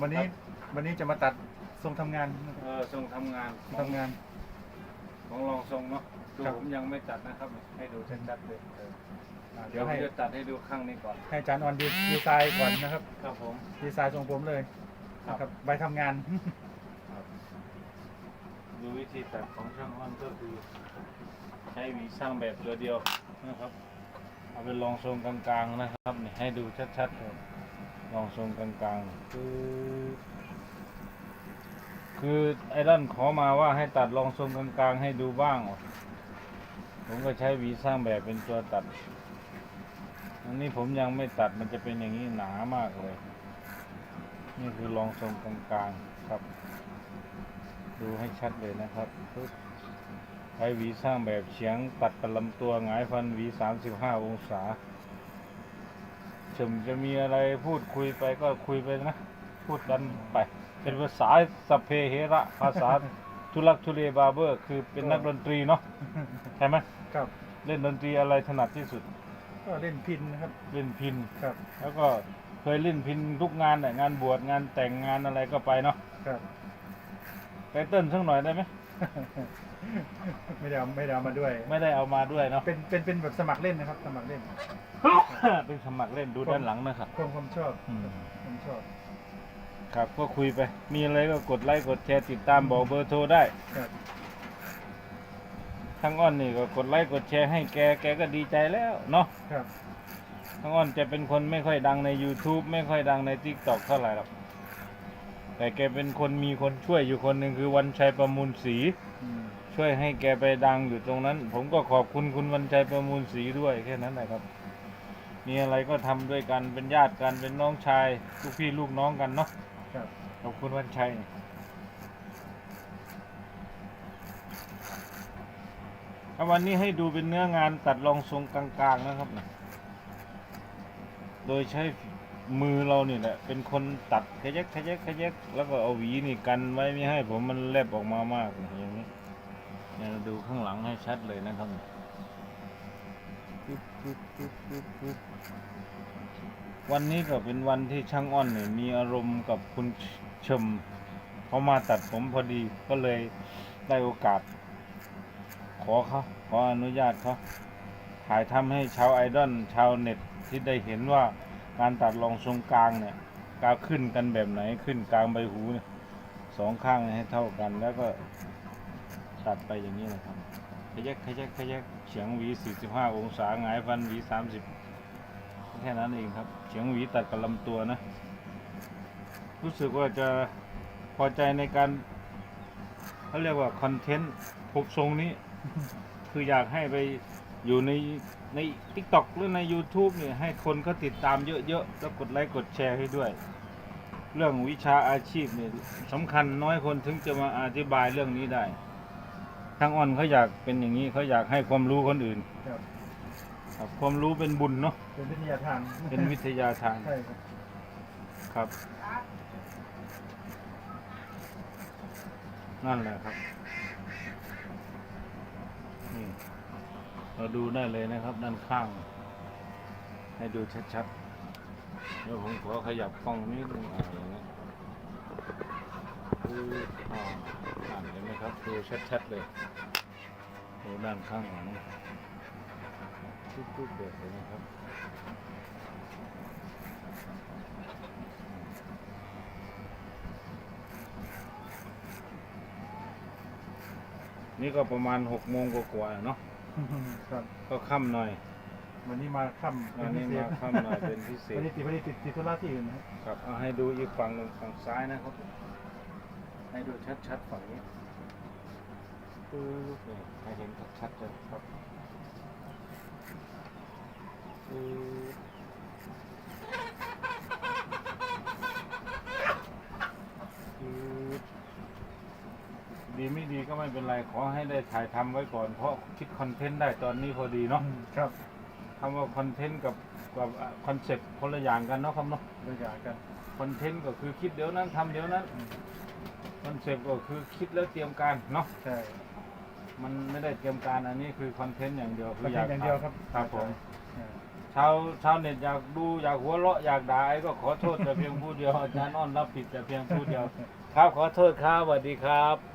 วันนี้วันนี้จะมาตัดทรงทำงานนะครับเออทรงทำงานทรงทำงาน ของรองทรงเนาะดูครับผมยังไม่ตัดนะครับ ให้ดูชัดๆเลยเอออ่าเดี๋เดี๋ยยววผมให้จะตัดให้ดูข้างนี้ก่อน ให้อาจารย์ออนดีดีไซน์ก่อนนะครับครับผม ดีไซน์ทรงผมเลยครับ นะครับใบทำงาน ดูวิธีตัดของช่างอ้อนก็คือใช้หวีช่างแบบตัวเดียวนะครับ เอาไปลองทรงกลางๆนะครับนี่ให้ดูชัดๆเลย ลองทรงกลางๆคือคือไอรอนขอมาว่าให้ตัดลองทรงกลางๆให้ดูบ้าง ผมก็ใช้หวีสร้างแบบเป็นตัวตัด อันนี้ผมยังไม่ตัดมันจะเป็นอย่างนี้หนามากเลย นี่คือลองทรงกลางๆครับ ดูให้ชัดเลยนะครับใช้หวีสร้างแบบเฉียงตัดกับลำตัวหงายฟันหวี 35 องศา เฉมจะมีอะไรพูดคุยไปก็คุยไปนะ พูดกันไป เป็นภาษาสพเพเฮระภาษาทุลักทุเลบาเบอร์ คือเป็นนักดนตรีเนาะใช่ไหมครับเล่นดนตรีอะไรถนัดที่สุด ก็เล่นพินนะครับ เล่นพินครับ แล้วก็เคยเล่นพินทุกงานแหละงานบวชงานแต่งงานอะไรก็ไปเนาะครับไปเต้นสักหน่อยได้ไหมไม่ได้เอาไม่ได้เอามาด้วย ไม่ได้เอามาด้วยเนาะเป็นเป็นเป็นแบบสมัครเล่นนะครับ สมัครเล่น เป็นสมัครเล่นดูด้านหลังนะครับ ความความชอบอืม ความชอบครับก็คุยไป มีอะไรก็กดไลค์กดแชร์ติดตามบอกเบอร์โทรได้ ครับทั้งอ้อนนี่ก็กดไลค์กดแชร์ให้แกแกก็ดีใจแล้วเนาะครับทั้งอ้อนจะเป็นคนไม่ค่อยดังใน YouTube ไม่ค่อยดังใน TikTok เท่าไหร่หรอกแต่แกเป็นคนมีคนช่วยอยู่คนหนึ่งคือวันชัยประมูลศรีอืมช่วยให้แกไปดังอยู่ตรงนั้น ผมก็ขอบคุณคุณวันชัยประมูลศรีด้วยแค่นั้นแหละครับ มีอะไรก็ทำด้วยกันเป็นญาติกันเป็นน้องชายลูกพี่ลูกน้องกันเนาะครับ ขอบคุณวันชัยเอาวันนี้ให้ดูเป็นเนื้องานตัดรองทรงกลางๆนะครับนะโดยใช้มือเรานี่แหละเป็นคนตัดขยักขยักขยักแล้วก็เอาหวีนี่กันไว้ไม่ให้ผมมันแลบออกมามากอย่างนี้เนี่ยเราดูข้างหลังให้ชัดเลยนะครับปึ๊บปึ๊บปึ๊บปึ๊บปึ๊บ วันนี้ก็เป็นวันที่ช่างอ้อนเนี่ยมีอารมณ์กับคุณชมเขามาตัดผมพอดีก็เลยได้โอกาส ขอเขาขออนุญาตเขาถ่ายทำให้ชาวไอดอลชาวเน็ตที่ได้เห็นว่าการตัดรองทรงกลางเนี่ยกาวขึ้นกันแบบไหนขึ้นกลางใบหูเนี่ยสองข้างให้เท่ากันแล้วก็ ตัดไปอย่างนี้นะครับขยักขยักขยักเฉียงหวี 45 องศาหงายฟันหวี 30 แค่นั้นเองครับ เฉียงหวีตัดกับลำตัวนะ รู้สึกว่าจะพอใจในการเขาเรียกว่าคอนเทนต์ผมทรงนี้ คืออยากให้ไปอยู่ในใน t ิ k t o k หรือใน YouTube เนี่ยให้คนเขาติดตามเยอะๆ แล้วกดไลค์กดแชร์ให้ด้วย เรื่องวิชาอาชีพเนี่ยสำคัญน้อยคนถึงจะมาอธิบายเรื่องนี้ได้ ทางอ่อนเขาอยากเป็นอย่างนี้เขาอยากให้ความรู้คนอื่นครับ ครับความรู้เป็นบุญเนาะเป็นวิทยาทานเป็นวิทยาทานใช่ครับครับ นั่นแหละครับนี่เราดูได้เลยนะครับ ด้านข้าง ให้ดูชัดๆเดี๋ยวผมขอขยับกล้องนิดนึงอ่าอย่างนี้ดูอ่าอ่านเห็นไหม ครับดูชัดๆเลยดูด้านข้างหลังทุกๆแบบเลยนะครับนี่ก็ประมาณหกโมงกว่าๆเนาะครับก็ค่ำหน่อย วันนี้มาค่ำอันนี้เป็มาพิเศษค่ำหน่อยเป็นพิเศษวันนี้ติดวันนี้ติดติดธุระที่อื่นนะครับครับเอาให้ดูอีกฝั่งหนึ่งฝั่งซ้ายนะครับ ให้ดูชัดๆฝั่งนี้ปึ๊บนี่ให้เห็นชัดๆเลยครับปึ๊บปึ๊บดีไม่ดีก็ไม่เป็นไร ขอให้ได้ถ่ายทำไว้ก่อน เพราะคิดคอนเทนต์ได้ตอนนี้พอดีเนาะครับคำว่าคอนเทนต์กับกับคอนเซ็ปต์คนละอย่างกันเนาะครับเนาะตัวอย่างกันคอนเทนต์ก็คือคิดเดี๋ยวนั้นทำเดี๋ยวนั้น คอนเซปต์ก็คือคิดแล้วเตรียมการเนาะใช่มันไม่ได้เตรียมการอันนี้คือคอนเทนต์อย่างเดียวคอนเทนต์อย่างเดียวครับครับผมใช่ชาวชาวเน็ตอยากดูอยากหัวเราะอยากด่าไอ้ก็ขอโทษแต่เพียงผู้เดียวอาจารย์อ้อนรับผิดแต่เพียงผู้เดียว ครับขอโทษครับสวัสดีครับ